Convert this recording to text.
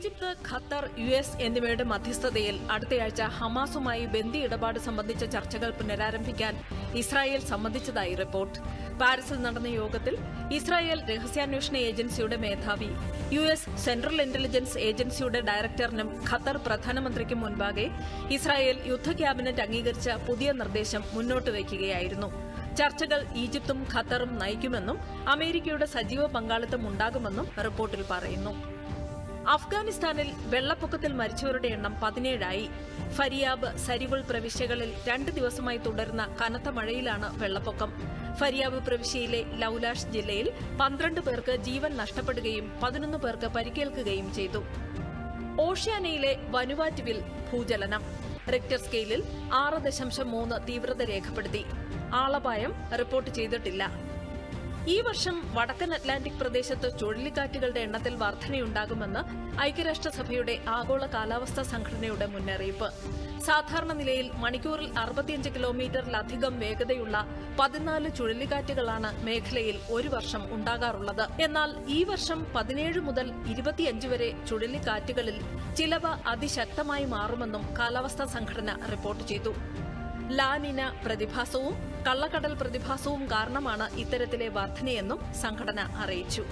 Egypt Qatar U S എന്നിവയുടെ മധ്യസ്ഥതയിൽ അടുത്തയാഴ്ച ഹമാസുമായി ബന്ദി ഇടപാട് സംബന്ധിച്ച ചർച്ചകൾ പുനരാരംഭിക്കാൻ ഇസ്രായേൽ സമ്മതിച്ചതായി റിപ്പോർട്ട്. പാരീസിൽ നടന്ന യോഗത്തിൽ ഇസ്രായേൽ രഹസ്യാന്വേഷണ ഏജൻസിയുടെ മേധാവി യു എസ് സെൻട്രൽ ഇന്റലിജൻസ് ഏജൻസിയുടെ ഡയറക്ടറിനും ഖത്തർ പ്രധാനമന്ത്രിക്കും മുൻപാകെ ഇസ്രായേൽ യുദ്ധ ക്യാബിനറ്റ് അംഗീകരിച്ച പുതിയ നിർദ്ദേശം മുന്നോട്ട് വയ്ക്കുകയായിരുന്നു. ചർച്ചകൾ ഈജിപ്തും ഖത്തറും നയിക്കുമെന്നും അമേരിക്കയുടെ സജീവ പങ്കാളിത്തം ഉണ്ടാകുമെന്നും റിപ്പോർട്ടിൽ പറയുന്നു. അഫ്ഗാനിസ്ഥാനിൽ വെള്ളപ്പൊക്കത്തിൽ മരിച്ചവരുടെ എണ്ണം പതിനേഴായി. ഫരിയാബ് സരിവുൾ പ്രവിശ്യകളിൽ രണ്ട് ദിവസമായി തുടരുന്ന കനത്ത മഴയിലാണ് വെള്ളപ്പൊക്കം. ഫരിയാബ് പ്രവിശ്യയിലെ ലൌലാഷ് ജില്ലയിൽ പന്ത്രണ്ട് പേർക്ക് ജീവൻ നഷ്ടപ്പെടുകയും പതിനൊന്ന് പേർക്ക് പരിക്കേൽക്കുകയും ചെയ്തു. ഓഷ്യാനയിലെ വനുവാറ്റുവിൽ ഭൂചലനം. റിക്ടർ സ്കെയിലിൽ ആറ് ദശാംശം മൂന്ന് തീവ്രത രേഖപ്പെടുത്തി. ആളപായം റിപ്പോർട്ട് ചെയ്തിട്ടില്ല. ഈ വർഷം വടക്കൻ അറ്റ്ലാന്റിക് പ്രദേശത്ത് ചുഴലിക്കാറ്റുകളുടെ എണ്ണത്തിൽ വർധനയുണ്ടാകുമെന്ന് ഐക്യരാഷ്ട്രസഭയുടെ ആഗോള കാലാവസ്ഥാ സംഘടനയുടെ മുന്നറിയിപ്പ്. സാധാരണ നിലയിൽ മണിക്കൂറിൽ അറുപത്തിയഞ്ച് കിലോമീറ്ററിലധികം വേഗതയുള്ള പതിനാല് ചുഴലിക്കാറ്റുകളാണ് മേഖലയിൽ ഒരു വർഷം ഉണ്ടാകാറുള്ളത്. എന്നാൽ ഈ വർഷം പതിനേഴ് മുതൽ ഇരുപത്തിയഞ്ച് വരെ ചുഴലിക്കാറ്റുകളിൽ ചിലവ് അതിശക്തമായി മാറുമെന്നും കാലാവസ്ഥാ സംഘടന റിപ്പോർട്ട് ചെയ്തു. ലാനിന പ്രതിഭാസവും കള്ളക്കടൽ പ്രതിഭാസവും കാരണമാണ് ഇത്തരത്തിലെ വർധനയെന്നും സംഘടന അറിയിച്ചു.